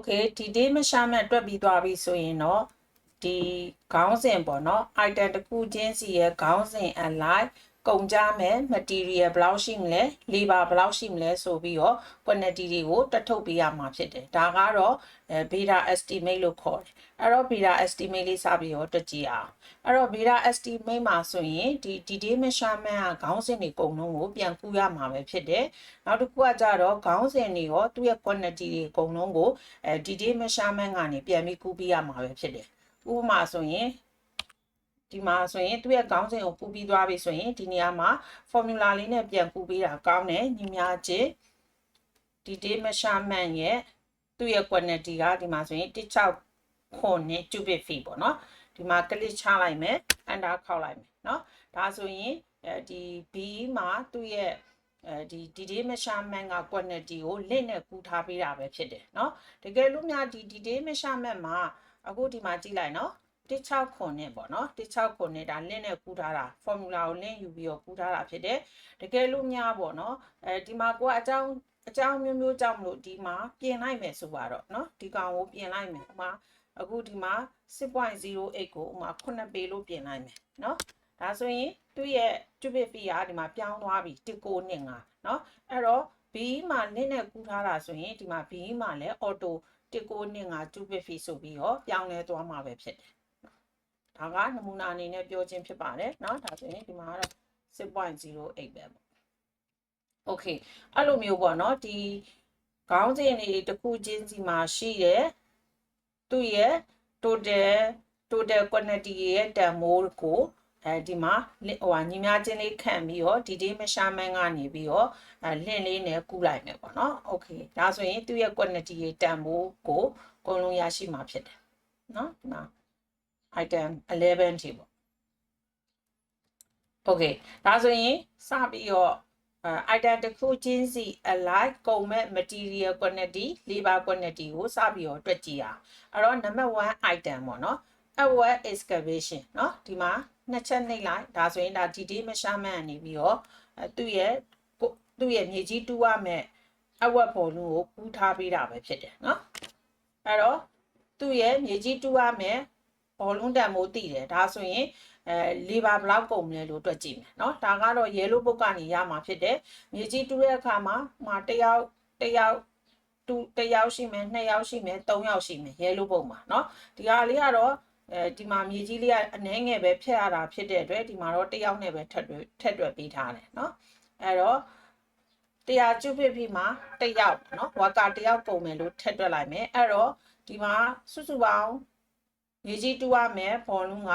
okay ဒီ day မရှာမဲ့တွက်ပြီးသွားပြီဆိုရင်တော့ဒီခေါင်းစဉ်ပေါ့နော် item တစ်ခုချင်းစီရဲ့ခေါင်းစဉ် align ကုန်ကြမဲ့ material ဘယ်လောက်ရှိမလဲ labor ဘယ်လောက်ရှိမလဲဆိုပြီးတော့ quantity တွေကိုတတ်ထုတ်ပေးရမှာဖြစ်တယ်ဒါကတော့အဲ beta estimate လို့ခေါ်တယ်အဲ့တော့ beta estimate လေးစပြီးတော့တွက်ကြည့်အောင်အဲ့တော့ beta estimate မှာဆိုရင်ဒီ detail measurement ကခေါင်းစဉ်တွေကုန်လုံးကိုပြန်ကူးရမှာပဲဖြစ်တယ်နောက်တစ်ခုကကြတော့ခေါင်းစဉ်တွေရောသူ့ရဲ့ quantity တွေအကုန်လုံးကိုအဲ detail measurement ကနေပြန်ပြီးကူးပေးရမှာပဲဖြစ်တယ်ဥပမာဆိုရင် ဒီမှာဆိုရင်သူ့ရဲ့ခေါင်းစဉ်ကိုပူပြီးသွားပြီဆိုရင်ဒီနေရာမှာ formula လေးနဲ့ပြန်ပူပေးတာကောင်းတယ်ညီများချင်းဒီ day measurement ရဲ့သူ့ရဲ့ quantity ကဒီမှာဆိုရင်16ခွန်နဲ့ cubic feet ပေါ့နော်ဒီမှာ click ချလိုက်မယ် enter ခောက်လိုက်မယ်เนาะဒါဆိုရင်အဲဒီ B မှာသူ့ရဲ့အဲဒီ day measurement က quantity ကို link နဲ့ကူးထားပေးတာပဲဖြစ်တယ်เนาะတကယ်လို့များဒီ day measurement မှာအခုဒီမှာကြည့်လိုက်เนาะ 16ခွန်နဲ့ပေါ့နော်16ခွန်နဲ့ဒါ link နဲ့ကူးထားတာ formula ကို link ယူပြီးတော့ကူးထားတာဖြစ်တယ်တကယ်လို့များပေါ့နော်အဲဒီမှာကိုကအကြောင်းအကြောင်းမျိုးမျိုးကြောင့်မလို့ဒီမှာပြင်လိုက်မယ်ဆိုပါတော့เนาะဒီကောင်ကိုပြင်လိုက်မယ်ဥမာအခုဒီမှာ6.08ကိုဥမာ9ပေလို့ပြင်လိုက်မယ်เนาะဒါဆိုရင်သူ့ရဲ့ cubic feet ကဒီမှာပြောင်းသွားပြီ1ကိုနဲ့5เนาะအဲ့တော့ B မှာ link နဲ့ကူးထားတာဆိုရင်ဒီမှာ B မှာလည်း auto 1ကိုနဲ့5 cubic feet ဆိုပြီးတော့ပြောင်းလဲသွားမှာပဲဖြစ်တယ် ဒါကနမူနာအနေနဲ့ပြောခြင်းဖြစ်ပါတယ်เนาะဒါဆိုရင်ဒီမှာကတော့6.08ပဲပေါ့ Okay အဲ့လိုမျိုးပေါ့เนาะဒီခေါင်းစဉ်တွေတစ်ခုချင်းစီမှာရှိတဲ့သူ့ရဲ့ total total quantity ရဲ့တန်မိုးကိုအဲဒီမှာဟိုဟာညီများချင်းလေးခံပြီးတော့ဒီ day measurement ကနေပြီးတော့အဲလင့်လေးနဲ့ကူးလိုက်မယ်ပေါ့နော်။ Okay ဒါဆိုရင်သူ့ရဲ့ quantity ရဲ့တန်ဖိုးကိုအကုန်လုံးရရှိမှာဖြစ်တယ်။နော်ဒီမှာ item 11ထိပေါ့ Okay ဒါဆိုရင်စပြီးတော့အဲ item တစ်ခုချင်းစီ alike ကုန်မဲ့ material quantity labor quantity ကိုစပြီးတော့တွက်ကြည့်အောင်အဲ့တော့ number 1 item ပေါ့နော် award excavation เนาะဒီမှာနှစ်ချက်နှိပ်လိုက်ဒါဆိုရင်ဒါ DD measurement အနေပြီးတော့အဲသူ့ရဲ့သူ့ရဲ့မြေကြီးတူးရမယ်အဝတ်ပေါ်လုံးကိုကူးထားပေးတာပဲဖြစ်တယ်เนาะအဲ့တော့သူ့ရဲ့မြေကြီးတူးရမယ် ဘောလုံးတန်မိုးတည်တယ်ဒါဆိုရင်အဲ labor ဘလောက်ကုန်မလဲလို့တွက်ကြည့်မယ်เนาะဒါကတော့ yellow book ကနေရမှာဖြစ်တယ်မြေကြီးတူးတဲ့အခါမှာမှာတယောက်တယောက်တူတယောက်ရှိမယ်နှစ်ယောက်ရှိမယ်သုံးယောက်ရှိမယ် yellow book မှာเนาะဒီဟာလေးကတော့အဲဒီမှာမြေကြီးလေးကအနှဲငယ်ပဲဖြတ်ရတာဖြစ်တဲ့အတွက်ဒီမှာတော့တယောက်နဲ့ပဲထက်တွဲထက်တွဲပေးထားတယ်เนาะအဲတော့တရားကျုပ်ဖြစ်ပြီးမှတယောက်เนาะဝါကာတယောက်ပုံမယ်လို့ထက်တွက်လိုက်မယ်အဲ့တော့ဒီမှာစုစုပေါင်း ရေကြီးတူရမယ်ဘောလုံးက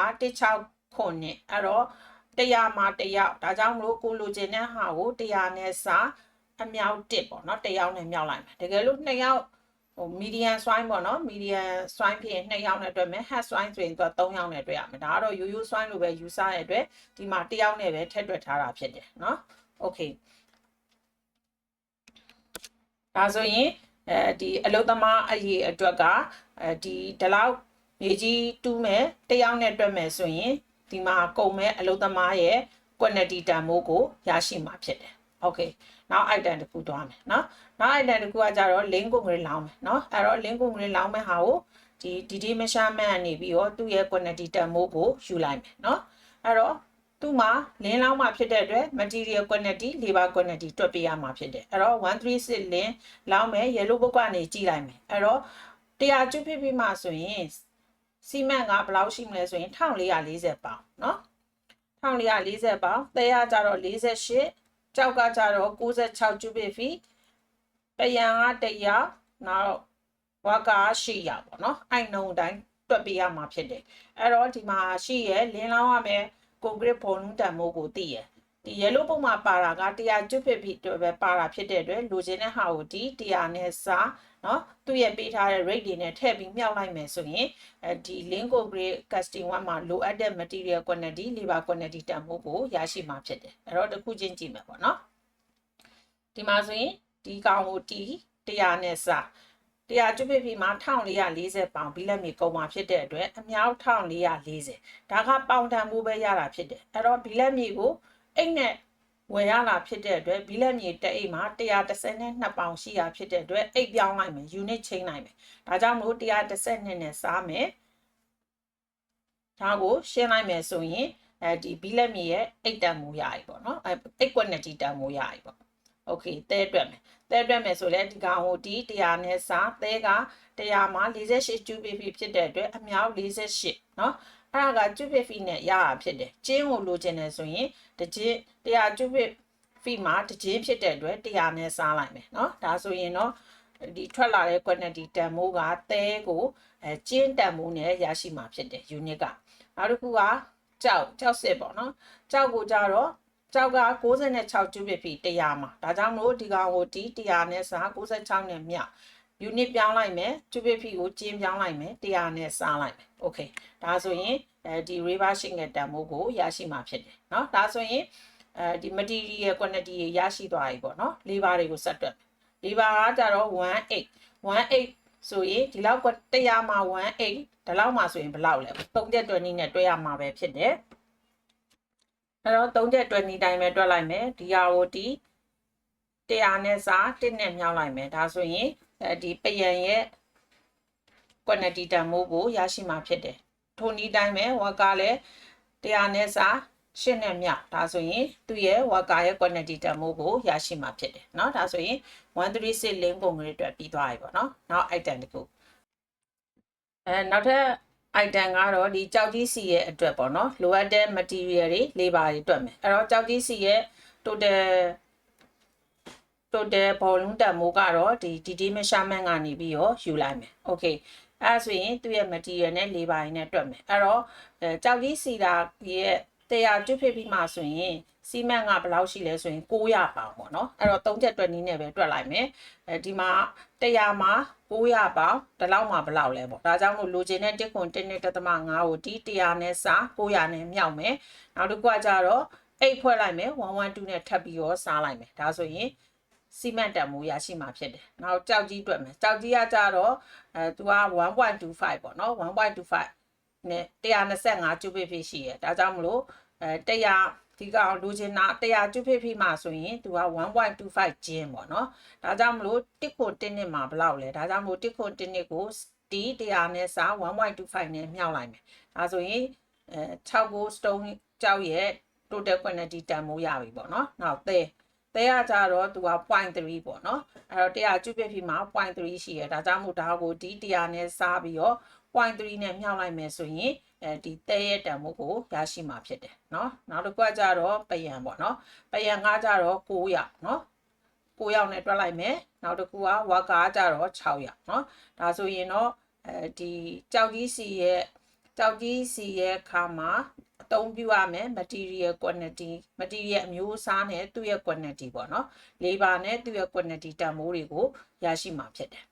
16ခုနှစ်အဲ့တော့တရားမှာတရားဒါကြောင့်မလို့ကိုလိုချင်တဲ့ဟာကိုတရားနဲ့စာအမြောက်တစ်ပေါ့နော်တရားနဲ့မြောက်လိုက်မယ်တကယ်လို့နှစ်ယောက်ဟို median swine ပေါ့နော် median swine ဖြစ်ရင်2ယောက်နဲ့တွေ့မယ် half swine ဆိုရင်သူက3ယောက်နဲ့တွေ့ရမယ်ဒါကတော့ရိုးရိုး swine လိုပဲယူဆရတဲ့အတွက်ဒီမှာ1ယောက်နဲ့ပဲထည့်တွက်ထားတာဖြစ်တယ်နော် okay ဒါဆိုရင်အဲဒီအလုသမားအရေးအတွက်ကအဲဒီဒီလောက် မြေကြီးတူးမယ်1ယောက်နဲ့တွက်မယ်ဆိုရင်ဒီမှာကုန်မဲ့အလုသမားရဲ့ quantity တန်မိုးကိုရရှိမှာဖြစ်တယ် okay နောက် item တစ်ခုသွားမယ်เนาะနောက် item တစ်ခုကကြတော့ link ကိုငွေလောင်းမယ်เนาะအဲ့တော့ link ကိုငွေလောင်းမဲ့ဟာကိုဒီ DD measurement ကနေပြီးတော့သူ့ရဲ့ quantity တန်မိုးကိုယူလိုက်မယ်เนาะအဲ့တော့သူ့မှာလင်းလောင်းမှာဖြစ်တဲ့အတွက် material quantity labor quantity တွက်ပေးရမှာဖြစ်တယ်အဲ့တော့136လင်းလောင်းမယ် yellow book ကနေကြည့်လိုက်မယ်အဲ့တော့တရားကျွဖြစ်ပြီးမှဆိုရင် စီမံကဘယ်လောက်ရှိမလဲဆိုရင်1440ပေါင်เนาะ1440ပေါင်သဲရကြတော့48ကြောက်ကကြတော့66 cubic feet တရံကတရနောက်ဝါကာရှိရပေါ့နော်အဲ့နှုံတိုင်းတွက်ပေးရမှာဖြစ်တယ်အဲ့တော့ဒီမှာရှိရလင်းလောင်းရမယ်ကွန်ကရစ်ဘောလုံးတန်မိုးကိုသိရ ဒီ yellow ပုံမှာပါတာက100 cubic feet တွေပဲပါတာဖြစ်တဲ့အတွက်လိုချင်တဲ့ဟာကိုဒီ100နဲ့စာเนาะသူ့ရဲ့ပေးထားတဲ့ rate တွေနဲ့ထည့်ပြီးမြောက်လိုက်မယ်ဆိုရင်အဲဒီ link grade casting 1မှာလိုအပ်တဲ့ material quantity labor quantity တန်ဖိုးကိုရရှိမှာဖြစ်တယ်အဲ့တော့တစ်ခုချင်းကြည့်မယ်ပေါ့เนาะဒီမှာဆိုရင်ဒီကောင်ကိုတီ100နဲ့စာ100ကျွတ်ဖြစ်မှာ1440ပေါင်ဘီလက်မီကုန်မှာဖြစ်တဲ့အတွက်အများ1440ဒါကပေါင်တန်မှုပဲရတာဖြစ်တယ်အဲ့တော့ဘီလက်မီကို အိတ်နဲ့ဝယ်ရလာဖြစ်တဲ့အတွက်ဘီလက်မြေတက်အိတ်မှာ132ပေါင်ရှိရဖြစ်တဲ့အတွက်အိတ်ပြောင်းလိုက်မယ် unit ချိန်လိုက်မယ်ဒါကြောင့်မလို့132နဲ့စားမယ်ဒါကိုရှင်းလိုက်မယ်ဆိုရင်အဲဒီဘီလက်မြေရဲ့အိတ်တန်မူရပြီပေါ့နော်အဲအိတ်ကွက်နဲ့တီတန်မူရပြီပေါ့ โอเคတဲတွက်မယ်တဲတွက်မယ်ဆိုလဲဒီကောင်ဟိုဒီ100နဲ့စားတဲက100မှာ48ကျူပီပီဖြစ်တဲ့အတွက်အမြောက်48เนาะအဲ့ဒါကကျူပီပီနဲ့ရတာဖြစ်တယ်ကျင်းကိုလိုချင်တယ်ဆိုရင်တကျင်း100ကျူပီဖီမှာတကျင်းဖြစ်တဲ့အတွက်100နဲ့စားလိုက်မယ်เนาะဒါဆိုရင်တော့ဒီထွက်လာတဲ့ quantity တန်မိုးကသဲကိုအဲကျင်းတန်မိုးနဲ့ရရှိမှာဖြစ်တယ် unit ကနောက်တစ်ခုကကြောက်ကြောက်စစ်ပေါ့နော်ကြောက်ကိုကြတော့ ကြောက်က66ကျူပစ်ဖီ100မှာဒါကြောင့်မလို့ဒီကောင်ကိုဒီ100နဲ့စား96နဲ့မြောက် unit ပြောင်းလိုက်မယ်ကျူပစ်ဖီကိုကျင်းပြောင်းလိုက်မယ်100နဲ့စားလိုက်မယ် okay ဒါဆိုရင်အဲဒီ reversing ရဲ့တန်မိုးကိုရရှိမှာဖြစ်တယ်เนาะဒါဆိုရင်အဲဒီ material quantity တွေရရှိသွားပြီပေါ့နော် labor တွေကိုဆက်တွက် labor ကကြတော့18 18ဆိုရင်ဒီလောက်က100မှာ18ဒီလောက်မှာဆိုရင်ဘယ်လောက်လဲ3ချက်တွက်နည်းနဲ့တွက်ရမှာပဲဖြစ်တယ် အဲ့တော့3ချက်တွက်နည်းတိုင်းပဲတွက်လိုက်မယ်ဒီဟာကိုဒီ100နဲ့စား1နဲ့မြောက်လိုက်မယ်ဒါဆိုရင်အဲဒီပယံရဲ့ quantity တန်မိုးကိုရရှိမှာဖြစ်တယ်ထိုနည်းတိုင်းပဲဝါကလည်း100နဲ့စားရှင်းနဲ့မြောက်ဒါဆိုရင်သူ့ရဲ့ဝါကာရဲ့ quantity တန်မိုးကိုရရှိမှာဖြစ်တယ်เนาะဒါဆိုရင်136 link ပုံလေးအတွက်ပြီးသွားပြီပေါ့เนาะနောက် item တခုအဲနောက်ထပ် item ကတော့ဒီကြောက်ကြီးစီရဲ့အတွက်ပေါ့နော်လိုအပ်တဲ့ material တွေလေးပါးတွေတွက်မယ်အဲ့တော့ကြောက်ကြီးစီရဲ့ total total volume တန်မိုးကတော့ဒီ DD measurement ကနေပြီးတော့ယူလိုက်မယ် okay အဲ့ဆိုရင်သူ့ရဲ့ material နဲ့လေးပါးတွေနဲ့တွက်မယ်အဲ့တော့ကြောက်ကြီးစီတာရဲ့ တရားကျွတ်ဖြစ်ပြီးမှဆိုရင်စီမံကဘယ်လောက်ရှိလဲဆိုရင်900ပေါင်ပေါ့နော်အဲ့တော့3ချက်တွက်နည်းနဲ့ပဲတွက်လိုက်မယ်အဲဒီမှာ100မှာ900ပေါင်ဒီလောက်မှာဘယ်လောက်လဲပေါ့ဒါကြောင့်လို့လိုချင်တဲ့တစ်ခွန်1.5ကိုဒီ100နဲ့စား900နဲ့မြောက်မယ်နောက်တစ်ခုကကြတော့အိတ်ဖွဲ့လိုက်မယ်112နဲ့ထပ်ပြီးတော့စားလိုက်မယ်ဒါဆိုရင်စီမံတန်မိုးရရှိမှာဖြစ်တယ်။နောက်ကြောက်ကြီးတွက်မယ်။ကြောက်ကြီးကကြတော့အဲသူက1.25ပေါ့နော်1.25နဲ့ 125ကျူပစ်ဖြစ်ရှိရဒါကြောင့်မလို့အဲ100ဒီကောင်လိုချင်တာ100ကျူပစ်ဖြစ်မှဆိုရင်သူက1.25ကျင်းပေါ့နော်ဒါကြောင့်မလို့တစ်ခွန်1နှစ်မှာဘယ်လောက်လဲဒါကြောင့်မလို့တစ်ခွန်1နှစ်ကိုဒီ100နဲ့စား1.25နဲ့မြှောက်လိုက်မယ်ဒါဆိုရင်အဲ6ကို stone ကြောက်ရဲ့ total quantity တန်မိုးရပြီပေါ့နော်နောက်သဲ သဲကကြတော့သူက0.3ပေါ့နော်အဲ့တော့100ကျူပစ်ဖြစ်မှာ0.3ရှိရဒါကြောင့်မို့ဒါကိုဒီ100နဲ့စားပြီးတော့0.3နဲ့မြှောက်လိုက်မယ်ဆိုရင်အဲဒီတဲရဲ့တန်မိုးကိုရရှိမှာဖြစ်တယ်เนาะနောက်တစ်ခုကကြတော့ပယံပေါ့เนาะပယံကကြတော့900เนาะ900နဲ့တွက်လိုက်မယ်နောက်တစ်ခုကဝါကာကြတော့600เนาะဒါဆိုရင်တော့အဲဒီကြောက်ကြီးစီရဲ့ကြောက်ကြီးစီရဲ့ခါမှာ အသုံးပြုရမယ် material quantity material အမျိုးအစားနဲ့သူ့ရဲ့ quantity ပေါ့နော် labor နဲ့သူ့ရဲ့ quantity တန်ဖိုးတွေကိုရရှိမှာဖြစ်တယ်